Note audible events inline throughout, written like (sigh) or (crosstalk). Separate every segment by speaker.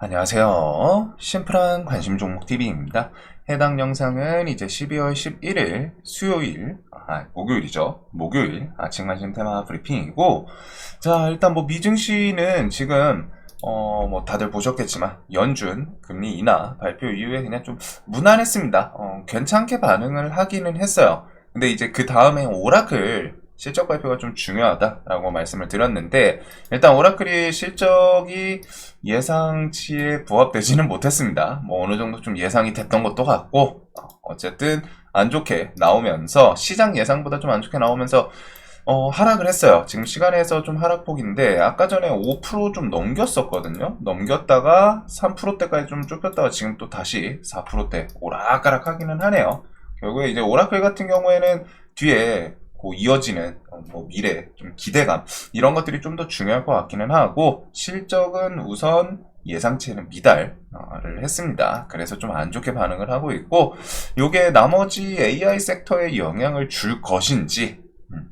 Speaker 1: 안녕하세요. 심플한 관심 종목 TV입니다. 해당 영상은 이제 12월 11일 수요일, 아, 목요일이죠. 목요일 아침 관심 테마 브리핑이고, 자, 일단 뭐 미증시는 지금, 어, 뭐 다들 보셨겠지만, 연준 금리 인하 발표 이후에 그냥 좀 무난했습니다. 어, 괜찮게 반응을 하기는 했어요. 근데 이제 그 다음에 오라클 실적 발표가 좀 중요하다라고 말씀을 드렸는데, 일단 오라클이 실적이 예상치에 부합되지는 못했습니다. 뭐 어느 정도 좀 예상이 됐던 것도 같고 어, 어쨌든 안 좋게 나오면서 시장 예상보다 좀 안 좋게 나오면서 어, 하락을 했어요. 지금 시간에서 좀 하락폭인데 아까 전에 5%좀 넘겼었거든요. 넘겼다가 3%대까지 좀 좁혔다가 지금 또 다시 4%대 오락가락 하기는 하네요. 결국에 이제 오라클 같은 경우에는 뒤에 그 이어지는 어, 뭐 미래, 좀 기대감 이런 것들이 좀 더 중요할 것 같기는 하고 실적은 우선 예상치에는 미달을 했습니다. 그래서 좀 안 좋게 반응을 하고 있고 요게 나머지 AI 섹터에 영향을 줄 것인지 음,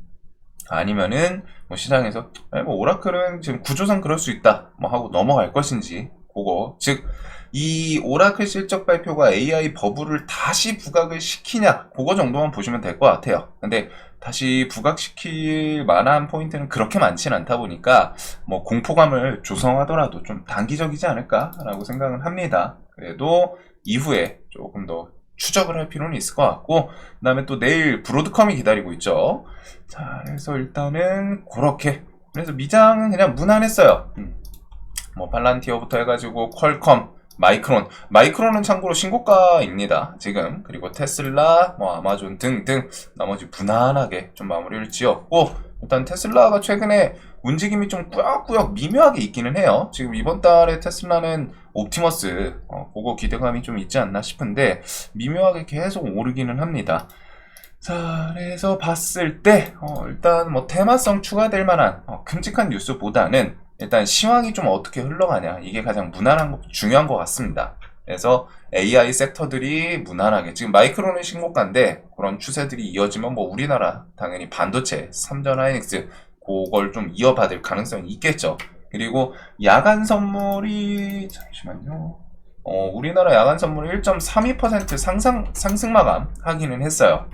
Speaker 1: 아니면은 뭐 시장에서 뭐 오라클은 지금 구조상 그럴 수 있다 뭐 하고 넘어갈 것인지 그거 즉 이 오라클 실적 발표가 AI 버블을 다시 부각을 시키냐 그거 정도만 보시면 될 것 같아요. 근데 다시 부각시킬 만한 포인트는 그렇게 많지는 않다 보니까 뭐 공포감을 조성하더라도 좀 단기적이지 않을까라고 생각을 합니다. 그래도 이후에 조금 더 추적을 할 필요는 있을 것 같고 그 다음에 또 내일 브로드컴이 기다리고 있죠. 자 그래서 일단은 그렇게 그래서 미장은 그냥 무난했어요. 음. 뭐 팔란티어부터 해가지고 퀄컴 마이크론. 마이크론은 참고로 신고가입니다. 지금. 그리고 테슬라, 뭐 아마존 등등 나머지 무난하게 좀 마무리를 지었고 일단 테슬라가 최근에 움직임이 좀 꾸역꾸역 미묘하게 있기는 해요. 지금 이번 달에 테슬라는 옵티머스 어, 그거 기대감이 좀 있지 않나 싶은데 미묘하게 계속 오르기는 합니다. 자, 그래서 봤을 때 어, 일단 뭐 테마성 추가될 만한 어, 큼직한 뉴스보다는 일단 시황이 좀 어떻게 흘러가냐 이게 가장 무난한 거 중요한 것 같습니다. 그래서 AI 섹터들이 무난하게 지금 마이크로는 신고가인데 그런 추세들이 이어지면 뭐 우리나라 당연히 반도체 삼전 하이닉스 그걸 좀 이어받을 가능성이 있겠죠. 그리고 야간 선물이 잠시만요. 어, 우리나라 야간 선물이 1.32% 상상 상승 마감 하기는 했어요.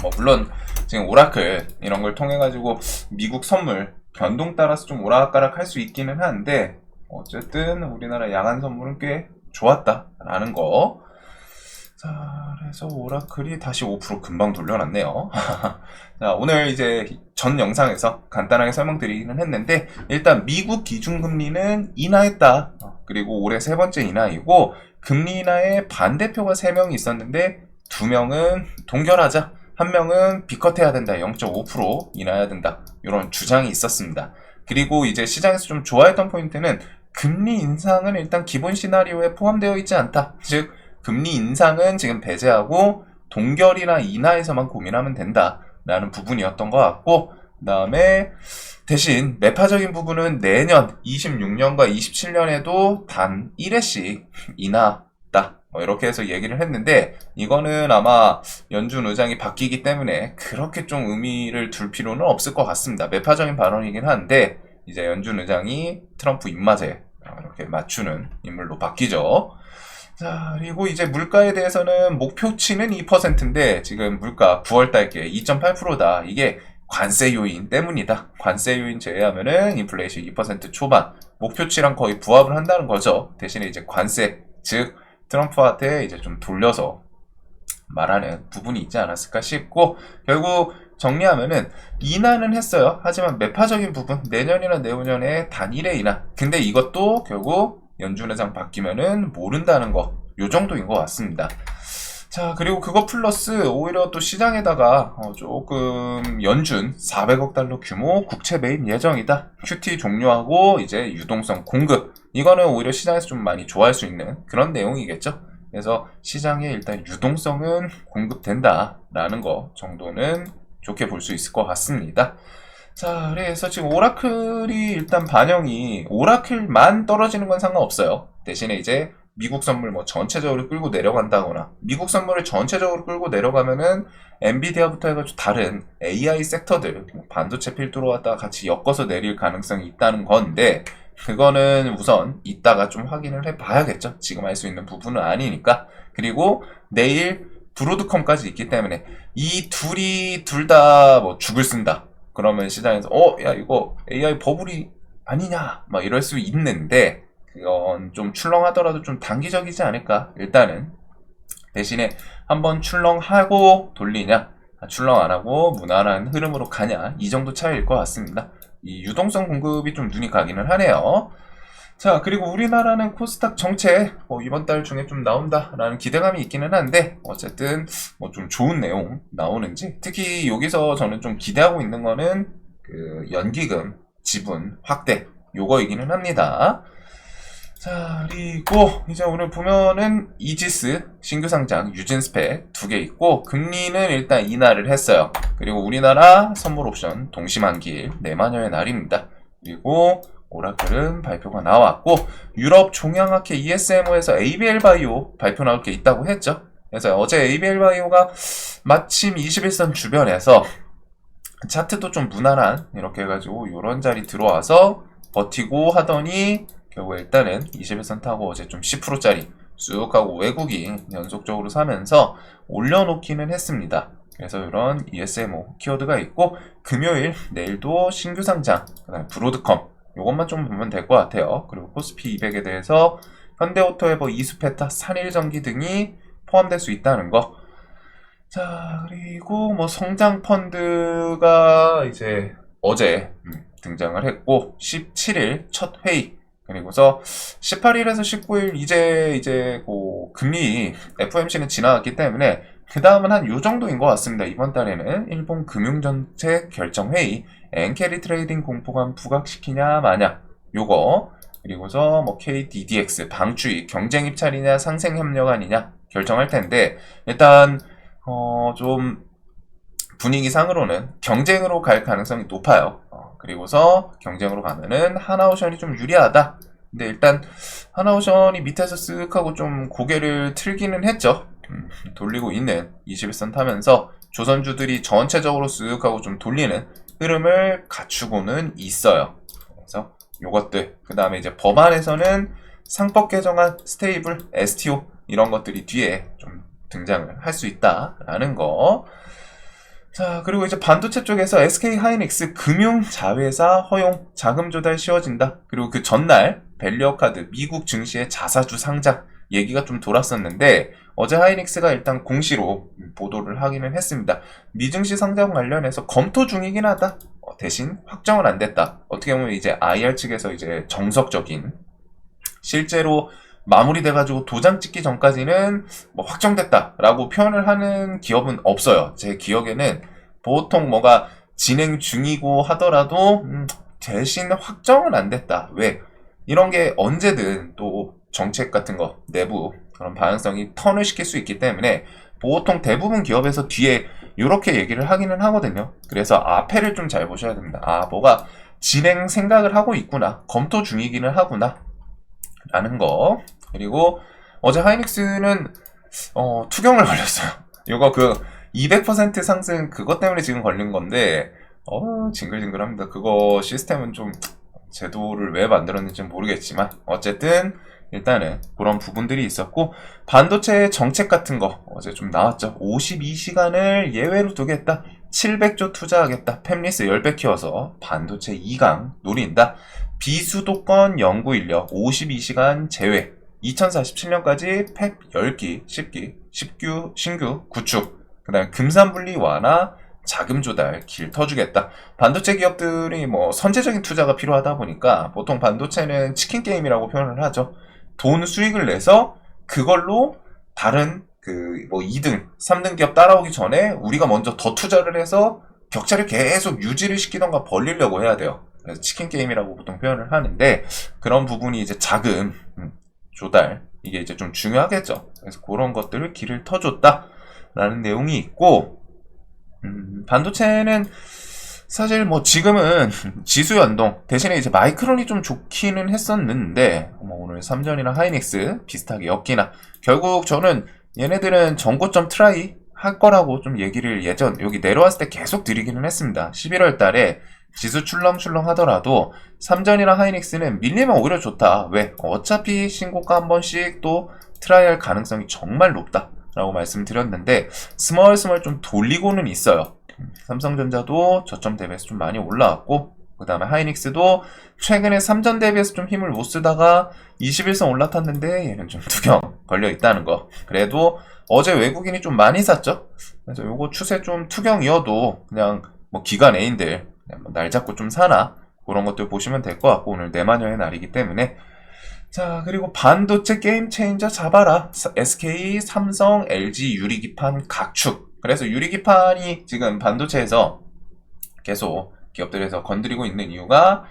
Speaker 1: 뭐 물론 지금 오라클 이런 걸 통해 가지고 미국 선물 변동 따라서 좀 오락가락 할 수 있기는 한데 어쨌든 우리나라 야간 선물은 꽤 좋았다라는 거. 자, 그래서 오라클이 다시 5% 금방 돌려놨네요. (laughs) 자, 오늘 이제 전 영상에서 간단하게 설명드리기는 했는데 일단 미국 기준금리는 인하했다. 어, 그리고 올해 세 번째 인하이고 금리 인하에 반대표가 3명이 있었는데 2명은 동결하자. 한 명은 비컷해야 된다. 0.5% 인하해야 된다. 이런 주장이 있었습니다. 그리고 이제 시장에서 좀 좋아했던 포인트는 금리 인상은 일단 기본 시나리오에 포함되어 있지 않다. 즉, 금리 인상은 지금 배제하고 동결이나 인하에서만 고민하면 된다. 라는 부분이었던 것 같고, 그 다음에 대신 매파적인 부분은 내년 26년과 27년에도 단 1회씩 인하다. 뭐 이렇게 해서 얘기를 했는데 이거는 아마 연준 의장이 바뀌기 때문에 그렇게 좀 의미를 둘 필요는 없을 것 같습니다. 매파적인 발언이긴 한데 이제 연준 의장이 트럼프 입맛에 이렇게 맞추는 인물로 바뀌죠. 자, 그리고 이제 물가에 대해서는 목표치는 2%인데 지금 물가 9월 달께 2.8%다. 이게 관세 요인 때문이다. 관세 요인 제외하면은 인플레이션 2% 초반 목표치랑 거의 부합을 한다는 거죠. 대신에 이제 관세 즉 트럼프한테 이제 좀 돌려서 말하는 부분이 있지 않았을까 싶고 결국 정리하면은 인하는 했어요. 하지만 매파적인 부분 내년이나 내후년에 단일의 인하. 근데 이것도 결국 연준회장 바뀌면은 모른다는 거. 요 정도인 것 같습니다. 자, 그리고 그거 플러스 오히려 또 시장에다가 어, 조금 연준 400억 달러 규모 국채 매입 예정이다. QT 종료하고 이제 유동성 공급. 이거는 오히려 시장에서 좀 많이 좋아할 수 있는 그런 내용이겠죠. 그래서 시장에 일단 유동성은 공급된다라는 거 정도는 좋게 볼 수 있을 것 같습니다. 자, 그래서 지금 오라클이 일단 반영이 오라클만 떨어지는 건 상관없어요. 대신에 이제 미국 선물 뭐 전체적으로 끌고 내려간다거나 미국 선물을 전체적으로 끌고 내려가면은 엔비디아부터 해가지고 다른 AI 섹터들 뭐 반도체 필두로 왔다가 같이 엮어서 내릴 가능성이 있다는 건데 그거는 우선 이따가 좀 확인을 해 봐야겠죠. 지금 할수 있는 부분은 아니니까. 그리고 내일 브로드컴까지 있기 때문에 이 둘이 둘 다 뭐 죽을 쓴다. 그러면 시장에서 어, 야 이거 AI 버블이 아니냐 막 이럴 수 있는데 그건 좀 출렁하더라도 좀 단기적이지 않을까. 일단은 대신에 한번 출렁하고 돌리냐, 아, 출렁 안 하고 무난한 흐름으로 가냐 이 정도 차이일 것 같습니다. 이 유동성 공급이 좀 눈이 가기는 하네요. 자, 그리고 우리나라는 코스닥 정책 뭐 이번 달 중에 좀 나온다라는 기대감이 있기는 한데 어쨌든 뭐 좀 좋은 내용 나오는지 특히 여기서 저는 좀 기대하고 있는 거는 그 연기금 지분 확대 요거이기는 합니다. 자, 그리고 이제 오늘 보면은 이지스 신규 상장 유진 스펙 두 개 있고 금리는 일단 인하를 했어요. 그리고 우리나라 선물 옵션 동시만기일 내마녀의 날입니다. 그리고 오라클은 발표가 나왔고 유럽 종양학회 ESMO에서 ABL 바이오 발표 나올 게 있다고 했죠. 그래서 어제 ABL 바이오가 마침 21선 주변에서 차트도 좀 무난한 이렇게 해가지고 이런 자리 들어와서 버티고 하더니 결국 일단은 21선 타고 어제 좀 10%짜리 쑥 하고 외국인 연속적으로 사면서 올려놓기는 했습니다. 그래서 이런 ESMO 키워드가 있고 금요일 내일도 신규 상장 그다음에 브로드컴 이것만 좀 보면 될 것 같아요. 그리고 코스피 200에 대해서 현대오토에버 이수페타 산일전기 등이 포함될 수 있다는 거. 자 그리고 뭐 성장 펀드가 이제 어제 음, 등장을 했고 17일 첫 회의 그리고서 18일에서 19일 이제 이제 그 금리 FOMC는 지나갔기 때문에 그 다음은 한 요 정도인 것 같습니다. 이번 달에는 일본 금융정책 결정회의 엔캐리 트레이딩 공포감 부각시키냐 마냐 요거 그리고서 뭐 KDDX 방주의 경쟁 입찰이냐 상생 협력 아니냐 결정할 텐데 일단 어 좀 분위기 상으로는 경쟁으로 갈 가능성이 높아요. 어, 그리고서 경쟁으로 가면은 하나오션이 좀 유리하다. 근데 일단 하나오션이 밑에서 쓱 하고 좀 고개를 틀기는 했죠. 음, 돌리고 있는 21선 타면서 조선주들이 전체적으로 쓱 하고 좀 돌리는 흐름을 갖추고는 있어요. 그래서 요것들 그 다음에 이제 법안에서는 상법 개정안 스테이블 STO 이런 것들이 뒤에 좀 등장을 할 수 있다라는 거. 자, 그리고 이제 반도체 쪽에서 SK 하이닉스 금융 자회사 허용 자금 조달 쉬워진다. 그리고 그 전날 밸리어 카드 미국 증시의 자사주 상장 얘기가 좀 돌았었는데 어제 하이닉스가 일단 공시로 보도를 하기는 했습니다. 미증시 상장 관련해서 검토 중이긴 하다. 어, 대신 확정은 안 됐다. 어떻게 보면 이제 IR 측에서 이제 정석적인 실제로 마무리돼가지고 도장 찍기 전까지는 뭐 확정됐다라고 표현을 하는 기업은 없어요. 제 기억에는 보통 뭐가 진행 중이고 하더라도 음, 대신 확정은 안 됐다. 왜? 이런 게 언제든 또 정책 같은 거 내부 그런 방향성이 턴을 시킬 수 있기 때문에 보통 대부분 기업에서 뒤에 이렇게 얘기를 하기는 하거든요. 그래서 앞에를 좀 잘 보셔야 됩니다. 아, 뭐가 진행 생각을 하고 있구나. 검토 중이기는 하구나. 라는 거. 그리고 어제 하이닉스는 어, 투경을 (laughs) 걸렸어요. 이거 그 200% 상승 그것 때문에 지금 걸린 건데 어, 징글징글합니다. 그거 시스템은 좀 제도를 왜 만들었는지는 모르겠지만 어쨌든 일단은 그런 부분들이 있었고 반도체 정책 같은 거 어제 좀 나왔죠. 52시간을 예외로 두겠다. 700조 투자하겠다. 팹리스 10배 키워서 반도체 2강 노린다. 비수도권 연구 인력 52시간 제외. 2047년까지 팹 10기, 10기, 10규, 신규 구축. 그 다음에 금산 분리 완화, 자금 조달 길 터주겠다. 반도체 기업들이 뭐 선제적인 투자가 필요하다 보니까 보통 반도체는 치킨 게임이라고 표현을 하죠. 돈 수익을 내서 그걸로 다른 그 뭐 2등, 3등 기업 따라오기 전에 우리가 먼저 더 투자를 해서 격차를 계속 유지를 시키던가 벌리려고 해야 돼요. 그래서 치킨 게임이라고 보통 표현을 하는데 그런 부분이 이제 자금 음, 조달 이게 이제 좀 중요하겠죠. 그래서 그런 것들을 길을 터줬다라는 내용이 있고 음, 반도체는 사실 뭐 지금은 (laughs) 지수 연동 대신에 이제 마이크론이 좀 좋기는 했었는데 뭐 오늘 삼전이나 하이닉스 비슷하게 엮이나 결국 저는 얘네들은 전고점 트라이 할 거라고 좀 얘기를 예전 여기 내려왔을 때 계속 드리기는 했습니다. 11월 달에 지수 출렁출렁 하더라도 삼전이랑 하이닉스는 밀리면 오히려 좋다. 왜? 어차피 신고가 한 번씩 또 트라이할 가능성이 정말 높다. 라고 말씀드렸는데 스멀스멀 좀 돌리고는 있어요. 삼성전자도 저점 대비해서 좀 많이 올라왔고 그 다음에 하이닉스도 최근에 3전 대비해서 좀 힘을 못 쓰다가 21선 올라탔는데 얘는 좀 투경 걸려 있다는 거. 그래도 어제 외국인이 좀 많이 샀죠. 그래서 요거 추세 좀 투경이어도 그냥 뭐 그냥 뭐 날 잡고 좀 사나? 그런 것들 보시면 될 것 같고 오늘 내마녀의 날이기 때문에. 자 그리고 반도체 게임 체인저 잡아라. SK, 삼성, LG 유리기판 각축. 그래서 유리기판이 지금 반도체에서 계속 기업들에서 건드리고 있는 이유가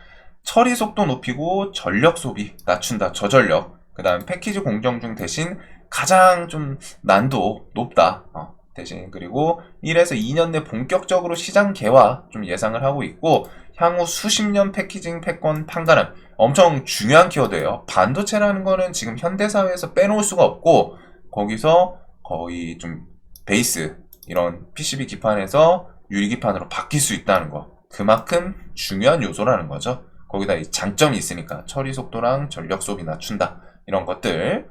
Speaker 1: 처리 속도 높이고 전력 소비 낮춘다. 저전력. 그 다음 패키지 공정 중 대신 가장 좀 난도 높다. 어, 대신 그리고 1에서 2년 내 본격적으로 시장 개화 좀 예상을 하고 있고 향후 수십 년 패키징 패권 판가름 엄청 중요한 키워드예요 반도체라는 거는 지금 현대 사회에서 빼놓을 수가 없고 거기서 거의 좀 베이스 이런 PCB 기판에서 유리 기판으로 바뀔 수 있다는 거 그만큼 중요한 요소라는 거죠. 거기다 이 장점이 있으니까 처리 속도랑 전력 소비 낮춘다 이런 것들.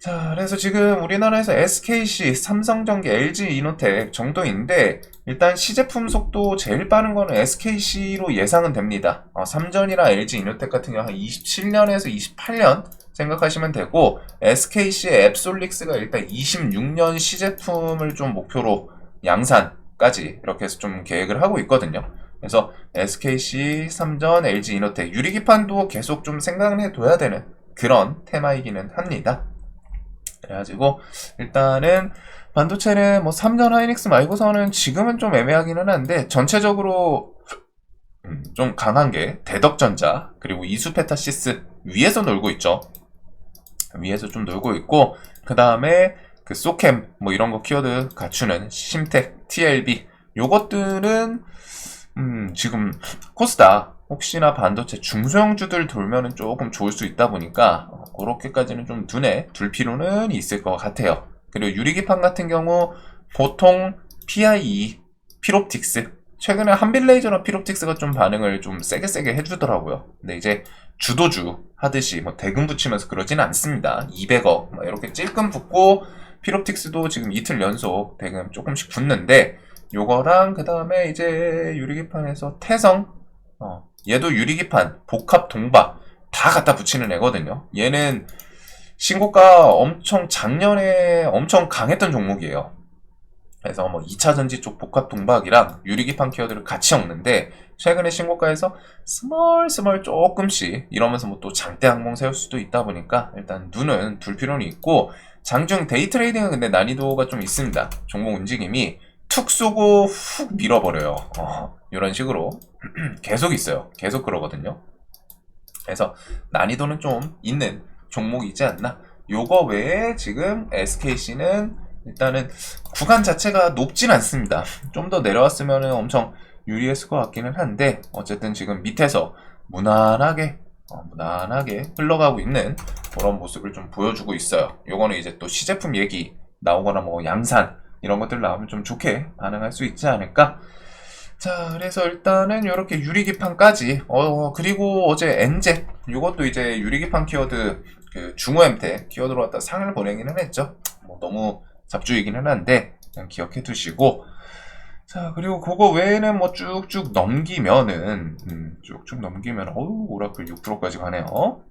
Speaker 1: 자, 그래서 지금 우리나라에서 SKC, 삼성전기, LG 이노텍 정도인데 일단 시제품 속도 제일 빠른 거는 SKC로 예상은 됩니다. 어, 삼전이나 LG 이노텍 같은 경우 한 27년에서 28년 생각하시면 되고 SKC의 앱솔릭스가 일단 26년 시제품을 좀 목표로 양산까지 이렇게 해서 좀 계획을 하고 있거든요. 그래서 SKC, 삼전, LG 이노텍 유리기판도 계속 좀 생각을 해둬야 되는 그런 테마이기는 합니다. 그래가지고 일단은 반도체는 뭐 3전 하이닉스 말고서는 지금은 좀 애매하기는 한데 전체적으로 음, 좀 강한 게 대덕전자 그리고 이수페타시스 위에서 놀고 있죠. 위에서 좀 놀고 있고 그 다음에 그 소캠 뭐 이런 거 키워드 갖추는 심텍, TLB 요것들은 음, 지금 코스닥 혹시나 반도체 중소형주들 돌면은 조금 좋을 수 있다 보니까 어, 그렇게까지는 좀 눈에 둘 필요는 있을 것 같아요. 그리고 유리기판 같은 경우 보통 PIE, 피롭틱스 최근에 한빌레이저나 피롭틱스가 좀 반응을 좀 세게 세게 해주더라고요. 근데 이제 주도주 하듯이 뭐 대금 붙이면서 그러진 않습니다. 200억 뭐 이렇게 찔끔 붙고 피롭틱스도 지금 이틀 연속 대금 조금씩 붙는데 요거랑 그 다음에 이제 유리기판에서 태성 어, 얘도 유리기판 복합 동박 다 갖다 붙이는 애거든요. 얘는 신고가 엄청 작년에 엄청 강했던 종목이에요. 그래서 뭐 2차 전지 쪽 복합 동박이랑 유리기판 키워드를 같이 엮는데 최근에 신고가에서 스멀스멀 조금씩 이러면서 뭐 또 장대 항공 세울 수도 있다 보니까 일단 눈은 둘 필요는 있고 장중 데이 트레이딩은 근데 난이도가 좀 있습니다. 종목 움직임이 툭 쏘고 훅 밀어버려요. 어, 이런 식으로 (clears throat) 계속 있어요. 계속 그러거든요. 그래서 난이도는 좀 있는 종목이지 않나. 요거 외에 지금 SKC는 일단은 구간 자체가 높진 않습니다. 좀 더 내려왔으면 엄청 유리했을 것 같기는 한데 어쨌든 지금 밑에서 무난하게 어, 무난하게 흘러가고 있는 그런 모습을 좀 보여주고 있어요. 요거는 이제 또 시제품 얘기 나오거나 뭐 양산 이런 것들 나오면 좀 좋게 반응할 수 있지 않을까. 자, 그래서 일단은 이렇게 유리기판까지, 어, 그리고 어제 엔젯, 이것도 이제 유리기판 키워드, 그 중호 엠텍 키워드로 갖다 상을 보내기는 했죠. 뭐 너무 잡주이기는 한데, 그냥 기억해 두시고, 자, 그리고 그거 외에는 뭐 쭉쭉 넘기면은, 음, 쭉쭉 넘기면, 어우, 오라클 6%까지 가네요.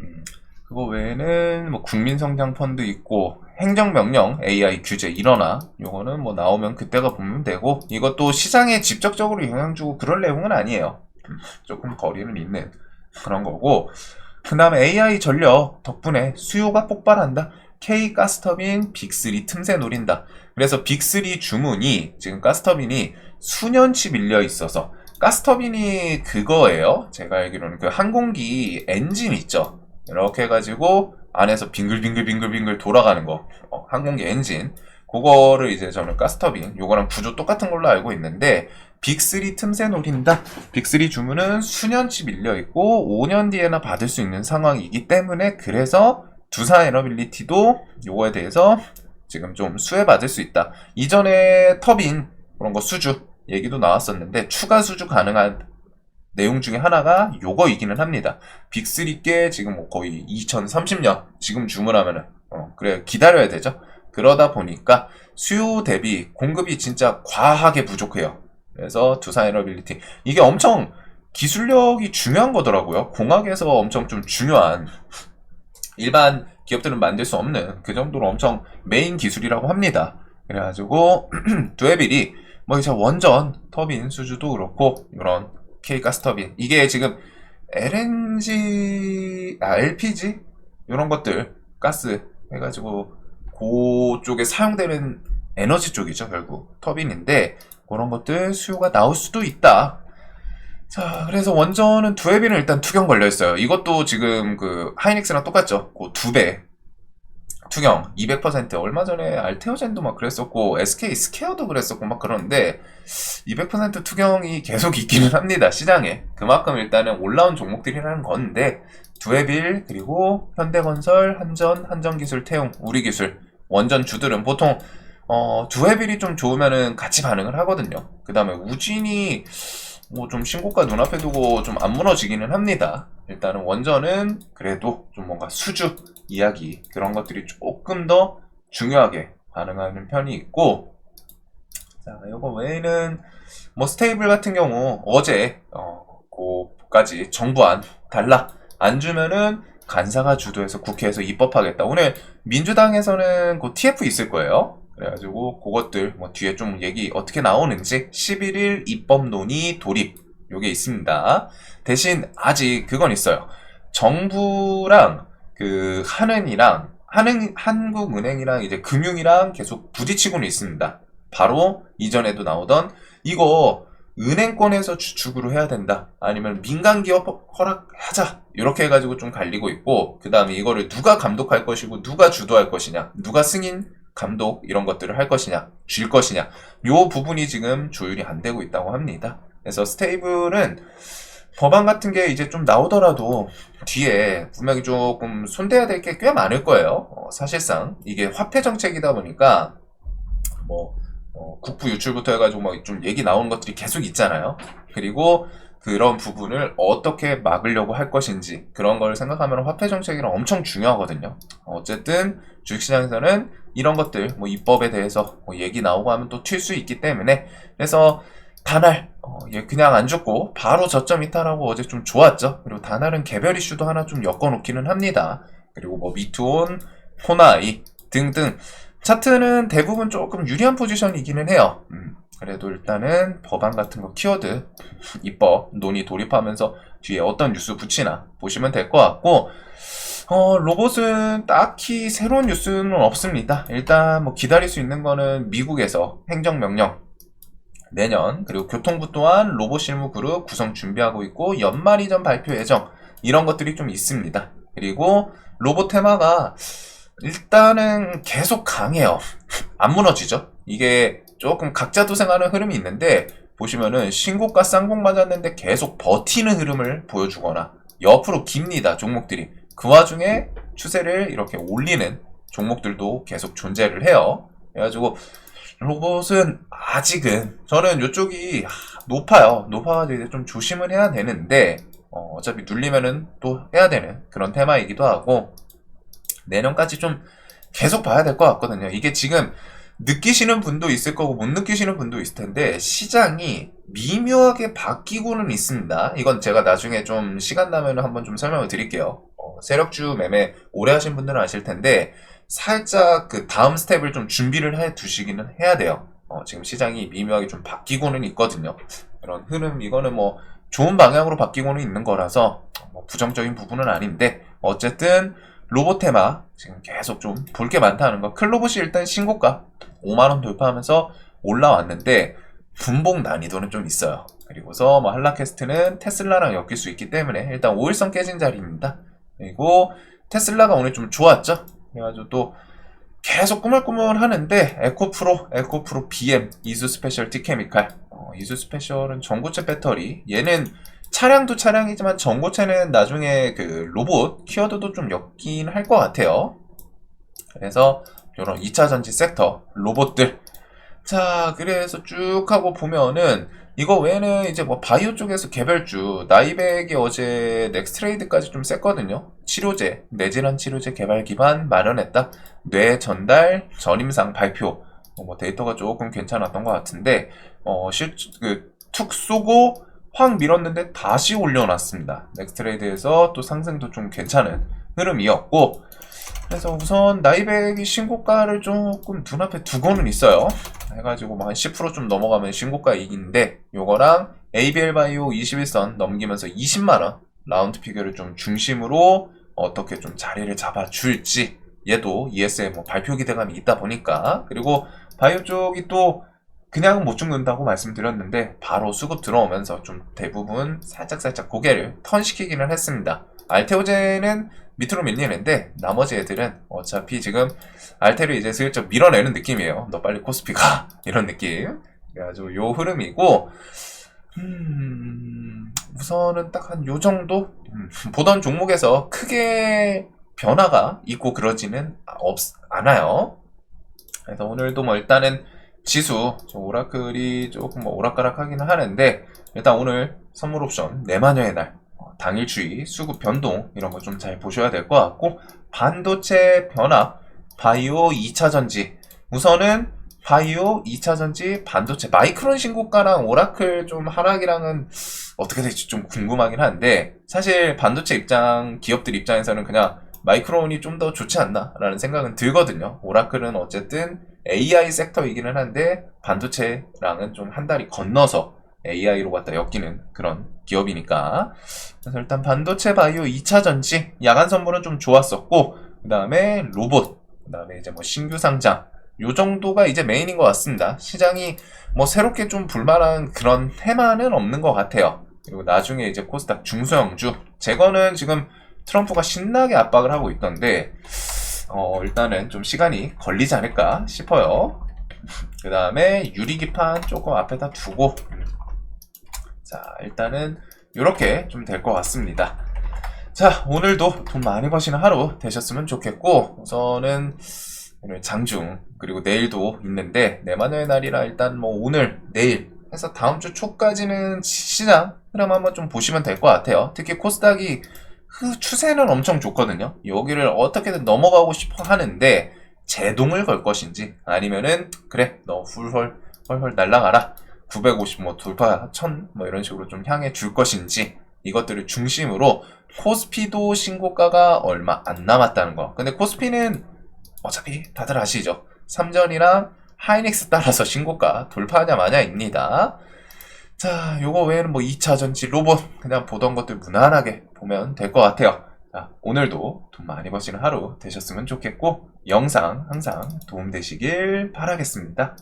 Speaker 1: 음, 그거 외에는 뭐 국민성장펀드 있고, 행정명령 AI 규제 일어나 요거는 뭐 나오면 그때가 보면 되고 이것도 시장에 직접적으로 영향 주고 그럴 내용은 아니에요. 조금 거리는 있는 그런 거고 그 다음에 AI 전력 덕분에 수요가 폭발한다. K 가스터빈 빅3 틈새 노린다. 그래서 빅3 주문이 지금 가스터빈이 수년치 밀려 있어서 가스터빈이 그거예요. 제가 알기로는 그 항공기 엔진 있죠 이렇게 해가지고 안에서 빙글빙글빙글빙글 돌아가는 거 어, 항공기 엔진 그거를 이제 저는 가스터빈 요거랑 구조 똑같은 걸로 알고 있는데 빅3 틈새 노린다. 빅3 주문은 수년치 밀려있고 5년 뒤에나 받을 수 있는 상황이기 때문에 그래서 두산 에너빌리티도 요거에 대해서 지금 좀 수혜받을 수 있다. 이전에 터빈 그런 거 수주 얘기도 나왔었는데 추가 수주 가능한 내용 중에 하나가 요거이기는 합니다. 빅3께 지금 뭐 거의 2030년 지금 주문하면은 어, 그래 기다려야 되죠. 그러다 보니까 수요 대비 공급이 진짜 과하게 부족해요. 그래서 두산 에러빌리티 이게 엄청 기술력이 중요한 거더라고요. 공학에서 엄청 좀 중요한 일반 기업들은 만들 수 없는 그 정도로 엄청 메인 기술이라고 합니다. 그래가지고 (clears throat) 두에빌이 뭐 이제 원전 터빈 수주도 그렇고 이런 K 가스 터빈 이게 지금 LNG 아 LPG 이런 것들 가스 해가지고 그쪽에 사용되는 에너지 쪽이죠 결국 터빈인데 그런 것들 수요가 나올 수도 있다. 자, 그래서 원전은 두에비는 일단 투경 걸려 있어요. 이것도 지금 그 하이닉스랑 똑같죠. 그 두 배. 투경 200% 얼마 전에 알테오젠도 막 그랬었고 SK 스퀘어도 그랬었고 막 그러는데 200% 투경이 계속 있기는 합니다 시장에. 그만큼 일단은 올라온 종목들이라는 건데 두에빌 그리고 현대건설 한전 한전기술 태용 우리기술 원전 주들은 보통 어 두에빌이 좀 좋으면은 같이 반응을 하거든요. 그 다음에 우진이 뭐 좀 신고가 눈앞에 두고 좀 안 무너지기는 합니다. 일단은 원전은 그래도 좀 뭔가 수주 이야기 그런 것들이 조금 더 중요하게 반응하는 편이 있고 자 이거 외에는 뭐 스테이블 같은 경우 어제 어 고까지 정부안 달라 안 주면은 간사가 주도해서 국회에서 입법하겠다. 오늘 민주당에서는 그 TF 있을 거예요. 그래가지고 그것들 뭐 뒤에 좀 얘기 어떻게 나오는지 11일 입법 논의 돌입 요게 있습니다. 대신 아직 그건 있어요. 정부랑 그 한은이랑 한은 한국은행이랑 이제 금융이랑 계속 부딪히고는 있습니다. 바로 이전에도 나오던 이거 은행권에서 주축으로 해야 된다. 아니면 민간 기업 허락하자. 이렇게 해가지고 좀 갈리고 있고 그 다음에 이거를 누가 감독할 것이고 누가 주도할 것이냐, 누가 승인 감독 이런 것들을 할 것이냐, 줄 것이냐, 요 부분이 지금 조율이 안 되고 있다고 합니다. 그래서 스테이블은 법안 같은 게 이제 좀 나오더라도 뒤에 분명히 조금 손대야 될 게 꽤 많을 거예요. 어, 사실상 이게 화폐 정책이다 보니까 뭐 어, 국부 유출부터 해가지고 막 좀 얘기 나오는 것들이 계속 있잖아요. 그리고 그런 부분을 어떻게 막으려고 할 것인지 그런 걸 생각하면 화폐 정책이랑 엄청 중요하거든요. 어쨌든 주식시장에서는 이런 것들 뭐 입법에 대해서 뭐 얘기 나오고 하면 또 튈 수 있기 때문에 그래서 단알 어, 얘 그냥 안 죽고 바로 저점 이탈하고 어제 좀 좋았죠. 그리고 단알은 개별 이슈도 하나 좀 엮어놓기는 합니다. 그리고 뭐 미투온, 호나이 등등 차트는 대부분 조금 유리한 포지션이기는 해요. 음, 그래도 일단은 법안 같은 거 키워드 입법 논의 돌입하면서 뒤에 어떤 뉴스 붙이나 보시면 될 것 같고 어, 로봇은 딱히 새로운 뉴스는 없습니다. 일단 뭐 기다릴 수 있는 거는 미국에서 행정명령 내년 그리고 교통부 또한 로봇 실무 그룹 구성 준비하고 있고 연말 이전 발표 예정 이런 것들이 좀 있습니다. 그리고 로봇 테마가 일단은 계속 강해요. 안 무너지죠. 이게 조금 각자 도생하는 흐름이 있는데 보시면은 신고가 쌍곡 맞았는데 계속 버티는 흐름을 보여주거나 옆으로 깁니다 종목들이 그 와중에 추세를 이렇게 올리는 종목들도 계속 존재를 해요. 그래가지고 로봇은 아직은 저는 이쪽이 높아요. 높아가지고 좀 조심을 해야 되는데 어, 어차피 눌리면은 또 해야 되는 그런 테마이기도 하고 내년까지 좀 계속 봐야 될 것 같거든요. 이게 지금 느끼시는 분도 있을 거고 못 느끼시는 분도 있을 텐데 시장이 미묘하게 바뀌고는 있습니다. 이건 제가 나중에 좀 시간 나면 한번 좀 설명을 드릴게요. 어, 세력주 매매 오래 하신 분들은 아실 텐데 살짝 그 다음 스텝을 좀 준비를 해 두시기는 해야 돼요. 어, 지금 시장이 미묘하게 좀 바뀌고는 있거든요. 이런 흐름, 이거는 뭐 좋은 방향으로 바뀌고는 있는 거라서 뭐 부정적인 부분은 아닌데 어쨌든 로봇 테마 지금 계속 좀 볼 게 많다는 거. 클로봇이 일단 신고가 5만 원 돌파하면서 올라왔는데 분봉 난이도는 좀 있어요. 그리고서 뭐 한라캐스트는 테슬라랑 엮일 수 있기 때문에 일단 5일선 깨진 자리입니다. 그리고 테슬라가 오늘 좀 좋았죠? 그래가지고 또 계속 꾸물꾸물 하는데 에코프로, 에코프로 BM, 이수 스페셜 티케미칼 어, 이수 스페셜은 전고체 배터리. 얘는 차량도 차량이지만 전고체는 나중에 그 로봇 키워드도 좀 엮긴 할 것 같아요. 그래서 이런 2차 전지 섹터 로봇들. 자, 그래서 쭉 하고 보면은 이거 외에는 이제 뭐 바이오 쪽에서 개별주 나이백이 어제 넥스트레이드까지 좀 셌거든요. 치료제, 뇌질환 치료제 개발 기반 마련했다. 뇌 전달 전임상 발표. 어, 뭐 데이터가 조금 괜찮았던 것 같은데 어, 실, 그, 툭 쏘고 확 밀었는데 다시 올려놨습니다. 넥스트레이드에서 또 상승도 좀 괜찮은 흐름이었고 그래서 우선 나이백이 신고가를 조금 눈앞에 두고는 있어요. 해가지고 뭐 한 10%좀 넘어가면 신고가 이긴데 요거랑 ABL 바이오 21선 넘기면서 20만원 라운드 피겨를 좀 중심으로 어떻게 좀 자리를 잡아줄지 얘도 ES의 뭐 발표 기대감이 있다 보니까 그리고 바이오 쪽이 또 그냥 못 죽는다고 말씀드렸는데 바로 수급 들어오면서 좀 대부분 살짝살짝 고개를 턴시키기는 했습니다. 알테오제는 밑으로 밀리는데 나머지 애들은 어차피 지금 알테를 이제 슬쩍 밀어내는 느낌이에요. 너 빨리 코스피가 (laughs) 이런 느낌. 그래가지고 요 흐름이고 음, 우선은 딱 한 요 정도 음, 보던 종목에서 크게 변화가 있고 그러지는 없 않아요. 그래서 오늘도 뭐 일단은 지수 저 오라클이 조금 뭐 오락가락하기는 하는데 일단 오늘 선물 옵션 4만여의 날 어, 당일 주의 수급 변동 이런 거 좀 잘 보셔야 될 것 같고 반도체 변화 바이오 2차 전지 우선은 바이오 2차 전지 반도체 마이크론 신고가랑 오라클 좀 하락이랑은 어떻게 될지 좀 궁금하긴 한데 사실 반도체 입장 기업들 입장에서는 그냥 마이크론이 좀 더 좋지 않나라는 생각은 들거든요. 오라클은 어쨌든 AI 섹터이기는 한데 반도체랑은 좀 한 달이 건너서 AI로 갖다 엮이는 그런 기업이니까. 그래서 일단 반도체 바이오 2차 전지 야간 선물은 좀 좋았었고 그 다음에 로봇, 그 다음에 이제 뭐 신규 상장 요 정도가 이제 메인인 것 같습니다. 시장이 뭐 새롭게 좀 불만한 그런 테마는 없는 것 같아요. 그리고 나중에 이제 코스닥 중소형주 제거는 지금 트럼프가 신나게 압박을 하고 있던데 어, 일단은 좀 시간이 걸리지 않을까 싶어요. 그 다음에 유리기판 조금 앞에다 두고 자 일단은 이렇게 좀 될 것 같습니다. 자 오늘도 돈 많이 버시는 하루 되셨으면 좋겠고 우선은 오늘 장중 그리고 내일도 있는데 내만여의 날이라 일단 뭐 오늘 내일 해서 다음 주 초까지는 시장 흐름 한번 좀 보시면 될 것 같아요. 특히 코스닥이 그 추세는 엄청 좋거든요. 여기를 어떻게든 넘어가고 싶어 하는데 제동을 걸 것인지 아니면은 그래 너 훌훌 헐헐 날라가라 950 뭐 돌파 1000뭐 이런 식으로 좀 향해 줄 것인지 이것들을 중심으로 코스피도 신고가가 얼마 안 남았다는 거. 근데 코스피는 어차피 다들 아시죠? 삼전이랑 하이닉스 따라서 신고가 돌파하냐 마냐입니다. 자, 요거 외에는 뭐 2차 전지 로봇 그냥 보던 것들 무난하게 보면 될 것 같아요. 자, 오늘도 돈 많이 버시는 하루 되셨으면 좋겠고 영상 항상 도움 되시길 바라겠습니다.